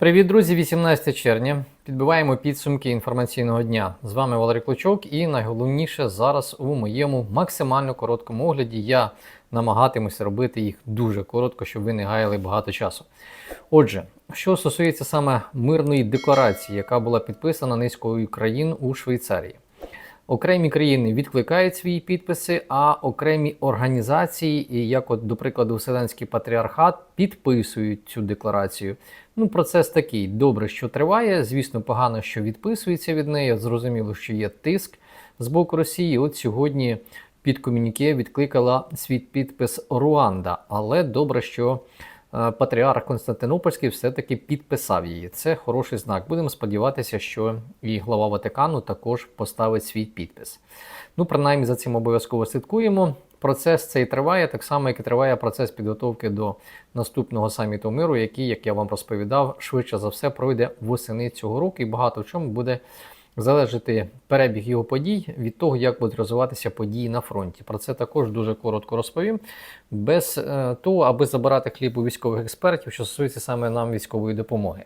Привіт, друзі! 18 червня. Підбиваємо підсумки інформаційного дня. З вами Валерій Клочок, і найголовніше зараз у моєму максимально короткому огляді я намагатимуся робити їх дуже коротко, щоб ви не гаяли багато часу. Отже, що стосується саме мирної декларації, яка була підписана низкою країн у Швейцарії. Окремі країни відкликають свої підписи, а окремі організації, як, от, до прикладу, Вселенський патріархат, підписують цю декларацію. Ну, процес такий добре, що триває. Звісно, погано, що відписується від неї. Зрозуміло, що є тиск з боку Росії. От сьогодні під комюніке відкликала свій підпис Руанда, але добре, що патріарх Константинопольський все-таки підписав її. Це хороший знак. Будемо сподіватися, що і глава Ватикану також поставить свій підпис. Ну, принаймні за цим обов'язково слідкуємо. Процес цей триває, так само, як і триває процес підготовки до наступного саміту миру, який, як я вам розповідав, швидше за все пройде восени цього року, і багато в чому буде залежати перебіг його подій від того, як будуть розвиватися події на фронті. Про це також дуже коротко розповім, без е, того, аби забирати хліб у військових експертів, що стосується саме нам військової допомоги.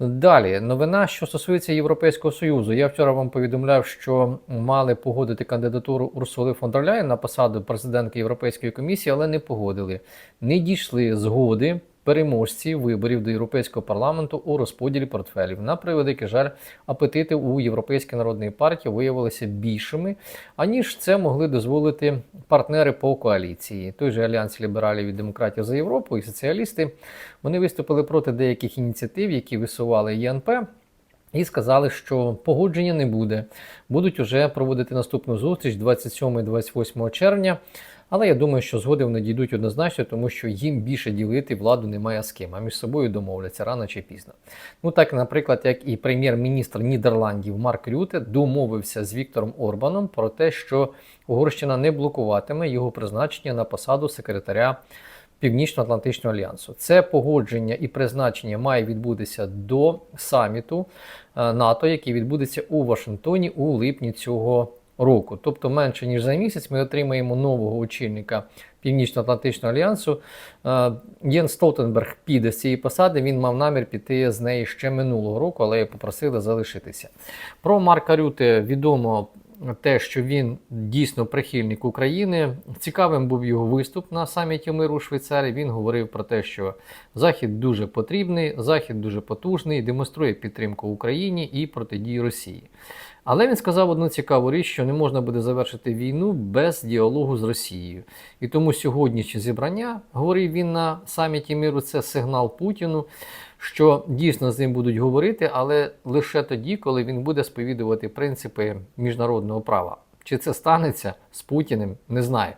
Далі, новина, що стосується Європейського Союзу. Я вчора вам повідомляв, що мали погодити кандидатуру Урсули фон дер Ляєн на посаду президентки Європейської комісії, але не погодили. Не дійшли згоди переможці виборів до Європейського парламенту у розподілі портфелів. На превеликий жаль, апетити у Європейській народної партії виявилися більшими, аніж це могли дозволити партнери по коаліції. Той же Альянс лібералів і демократів за Європу і соціалісти вони виступили проти деяких ініціатив, які висували ЄНП. І сказали, що погодження не буде. Будуть уже проводити наступну зустріч 27-28 червня. Але я думаю, що згоди вони дійдуть однозначно, тому що їм більше ділити владу немає з ким, а між собою домовляться рано чи пізно. Ну так, наприклад, як і прем'єр-міністр Нідерландів Марк Рюте домовився з Віктором Орбаном про те, що Угорщина не блокуватиме його призначення на посаду секретаря. Північно-Атлантичного альянсу це погодження і призначення має відбутися до саміту е, НАТО, який відбудеться у Вашингтоні у липні цього року. Тобто менше ніж за місяць ми отримаємо нового очільника Північно-Атлантичного альянсу. Е, Єн Столтенберг піде з цієї посади. Він мав намір піти з неї ще минулого року, але попросили залишитися. Про Марка Рюте відомо. Те, що він дійсно прихильник України, цікавим був його виступ на саміті миру у Швейцарії. Він говорив про те, що Захід дуже потрібний, Захід дуже потужний, демонструє підтримку Україні і протидії Росії. Але він сказав одну цікаву річ, що не можна буде завершити війну без діалогу з Росією. І тому сьогоднішнє зібрання, говорив він на саміті миру, це сигнал Путіну, що дійсно з ним будуть говорити, але лише тоді, коли він буде сповідувати принципи міжнародного права. Чи це станеться з Путіним, не знаю.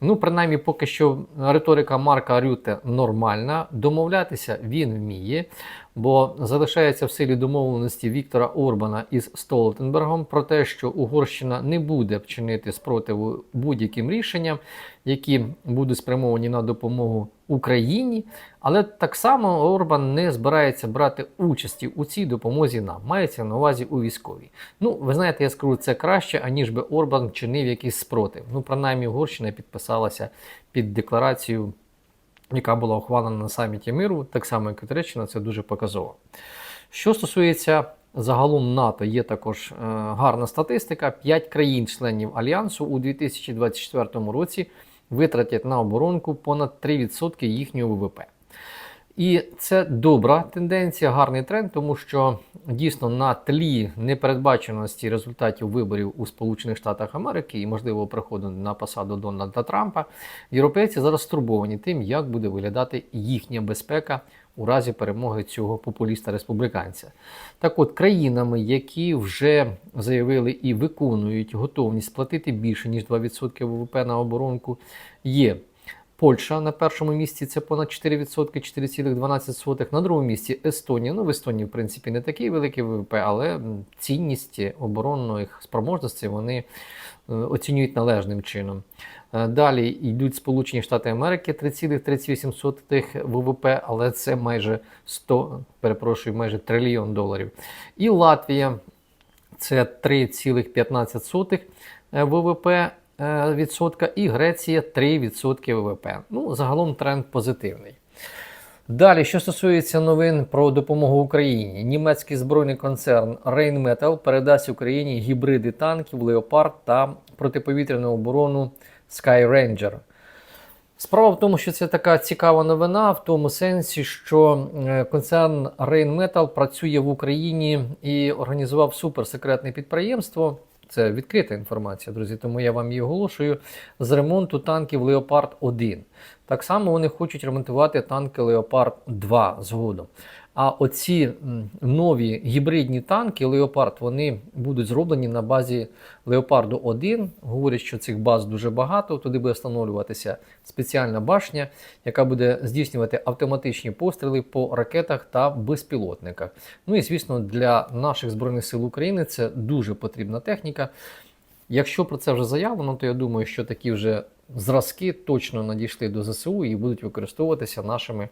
Ну, принаймні, поки що риторика Марка Рюте нормальна. Домовлятися він вміє, бо залишається в силі домовленості Віктора Орбана із Столтенбергом про те, що Угорщина не буде вчинити спротиву будь-яким рішенням, які будуть спрямовані на допомогу Україні. Але так само Орбан не збирається брати участі у цій допомозі нам. Мається на увазі у військовій. Ну, ви знаєте, я скажу це краще, аніж би Орбан чинив якийсь спротив. Ну, принаймні, Угорщина підписалася під декларацію, яка була ухвалена на саміті миру, так само, як і Туреччина, це дуже показово. Що стосується загалом НАТО, є також е, гарна статистика: 5 країн-членів Альянсу у 2024 році витратять на оборонку понад 3% їхнього ВВП. І це добра тенденція, гарний тренд, тому що дійсно на тлі непередбаченості результатів виборів у Сполучених Штатах Америки і можливого приходу на посаду Дональда Трампа, європейці зараз стурбовані тим, як буде виглядати їхня безпека у разі перемоги цього популіста-республіканця. Так от, країнами, які вже заявили і виконують готовність сплатити більше ніж 2% ВВП на оборонку, є. Польща на першому місці це понад 4%, 4,12%. На другому місці Естонія. Ну, в Естонії, в принципі, не такий великий ВВП, але цінність оборонних спроможностей вони е, оцінюють належним чином. Е, Далі йдуть Сполучені Штати Америки 3,38 ВВП, але це майже 100, перепрошую, майже трильйон доларів. І Латвія це 3,15 ВВП е, відсотка, і Греція 3% ВВП. Ну, загалом тренд позитивний. Далі, що стосується новин про допомогу Україні, німецький збройний концерн Rheinmetall передасть Україні гібриди танків Leopard та протиповітряну оборону Sky Ranger. Справа в тому, що це така цікава новина, в тому сенсі, що е, концерн Rheinmetall працює в Україні і організував суперсекретне підприємство. Це відкрита інформація, друзі, тому я вам її оголошую. З ремонту танків Leopard 1. Так само вони хочуть ремонтувати танки Leopard 2 згодом. А оці нові гібридні танки Leopard, вони будуть зроблені на базі Leopard 1. Говорять, що цих баз дуже багато. Туди буде встановлюватися спеціальна башня, яка буде здійснювати автоматичні постріли по ракетах та безпілотниках. Ну і звісно, для наших збройних сил України це дуже потрібна техніка. Якщо про це вже заявлено, то я думаю, що такі вже зразки точно надійшли до ЗСУ і будуть використовуватися нашими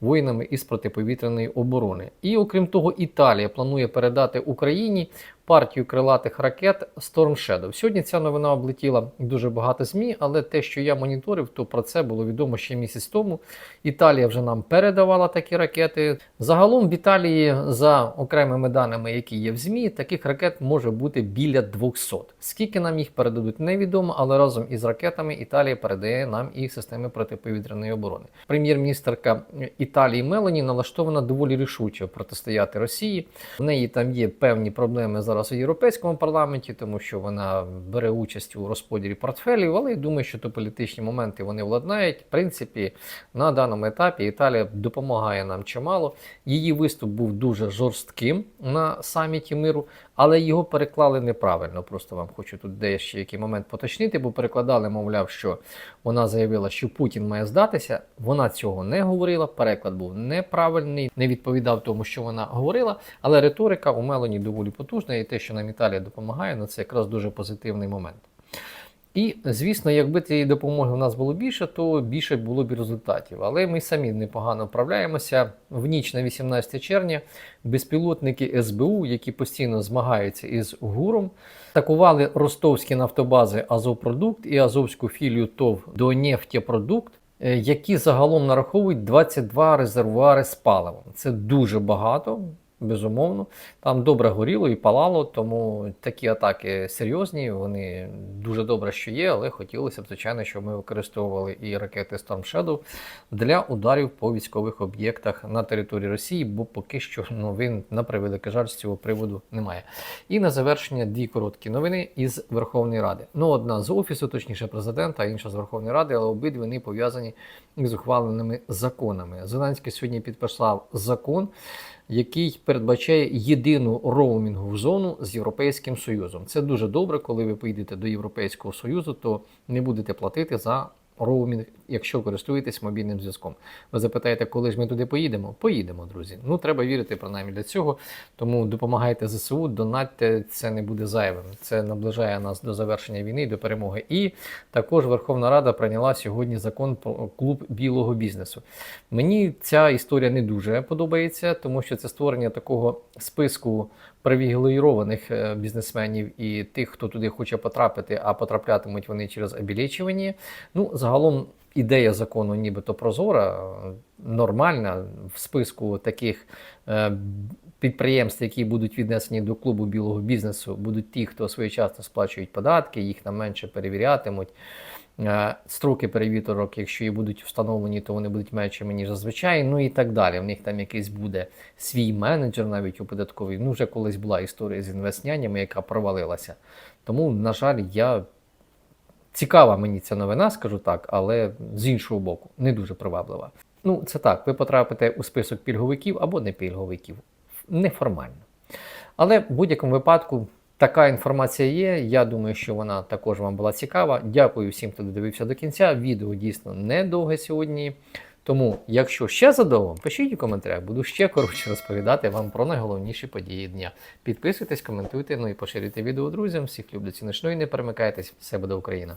воїнами із протиповітряної оборони. І окрім того, Італія планує передати Україні партію крилатих ракет Storm Shadow. Сьогодні ця новина облетіла дуже багато ЗМІ, але те, що я моніторив, то про це було відомо ще місяць тому. Італія вже нам передавала такі ракети. Загалом в Італії, за окремими даними, які є в ЗМІ, таких ракет може бути біля 200. Скільки нам їх передадуть, невідомо, але разом із ракетами Італія передає нам і системи протиповітряної оборони. Прем'єр-міністерка Італії Мелані налаштована доволі рішуче протистояти Росії. В неї там є певні проблеми зараз у європейському парламенті, тому що вона бере участь у розподілі портфелів, але я думаю, що то політичні моменти вони владнають. В принципі, на даному етапі Італія допомагає нам чимало. Її виступ був дуже жорстким на саміті миру, але його переклали неправильно. Просто вам хочу тут дещо який момент поточнити, бо перекладали, мовляв, що вона заявила, що Путін має здатися. Вона цього не говорила. Переклад був неправильний, не відповідав тому, що вона говорила. Але риторика у Мелані доволі потужна, і те, що нам Італія допомагає, на це якраз дуже позитивний момент. І, звісно, якби цієї допомоги у нас було більше, то більше було б результатів. Але ми самі непогано вправляємося. В ніч на 18 червня безпілотники СБУ, які постійно змагаються із ГУРом, атакували ростовські нафтобази Азовпродукт і Азовську філію ТОВ Донефтєпродукт, е, які загалом нараховують 22 резервуари з паливом. Це дуже багато. Безумовно, там добре горіло і палало, тому такі атаки серйозні. Вони дуже добре, що є, але хотілося б, звичайно, щоб ми використовували і ракети Storm Shadow для ударів по військових об'єктах на території Росії, бо поки що новин на превеликий жаль з цього приводу немає. І на завершення дві короткі новини із Верховної Ради. Ну, одна з офісу, точніше президента, а інша з Верховної Ради, але обидві вони пов'язані з ухваленими законами. Зеленський сьогодні підписав закон який передбачає єдину роумінгову зону з Європейським Союзом. Це дуже добре, коли ви поїдете до Європейського Союзу, то не будете платити за роумінг, якщо користуєтесь мобільним зв'язком. Ви запитаєте, коли ж ми туди поїдемо? Поїдемо, друзі. Ну, треба вірити принаймні для цього. Тому допомагайте ЗСУ, донатьте, це не буде зайвим. Це наближає нас до завершення війни, до перемоги. І також Верховна Рада прийняла сьогодні закон про клуб білого бізнесу. Мені ця історія не дуже подобається, тому що це створення такого списку привілейованих е, бізнесменів і тих, хто туди хоче потрапити, а потраплятимуть вони через обілічування. Ну, загалом ідея закону, нібито прозора, нормальна в списку таких. е, Підприємств, які будуть віднесені до клубу білого бізнесу, будуть ті, хто своєчасно сплачують податки, їх там менше перевірятимуть. Е, Строки перевірок, якщо і будуть встановлені, то вони будуть меншими, ніж зазвичай, ну і так далі. В них там якийсь буде свій менеджер, навіть у податковій. Ну, вже колись була історія з інвестнянями, яка провалилася. Тому, на жаль, я цікава мені ця новина, скажу так, але з іншого боку, не дуже приваблива. Ну, це так, ви потрапите у список пільговиків або не пільговиків. Неформально. Але в будь-якому випадку така інформація є. Я думаю, що вона також вам була цікава. Дякую всім, хто додивився до кінця. Відео дійсно недовге сьогодні. Тому, якщо ще задовго, пишіть у коментарях, буду ще коротше розповідати вам про найголовніші події дня. Підписуйтесь, коментуйте, ну і поширюйте відео друзям. Всіх люблю ціночно і не перемикайтесь. Все буде Україна!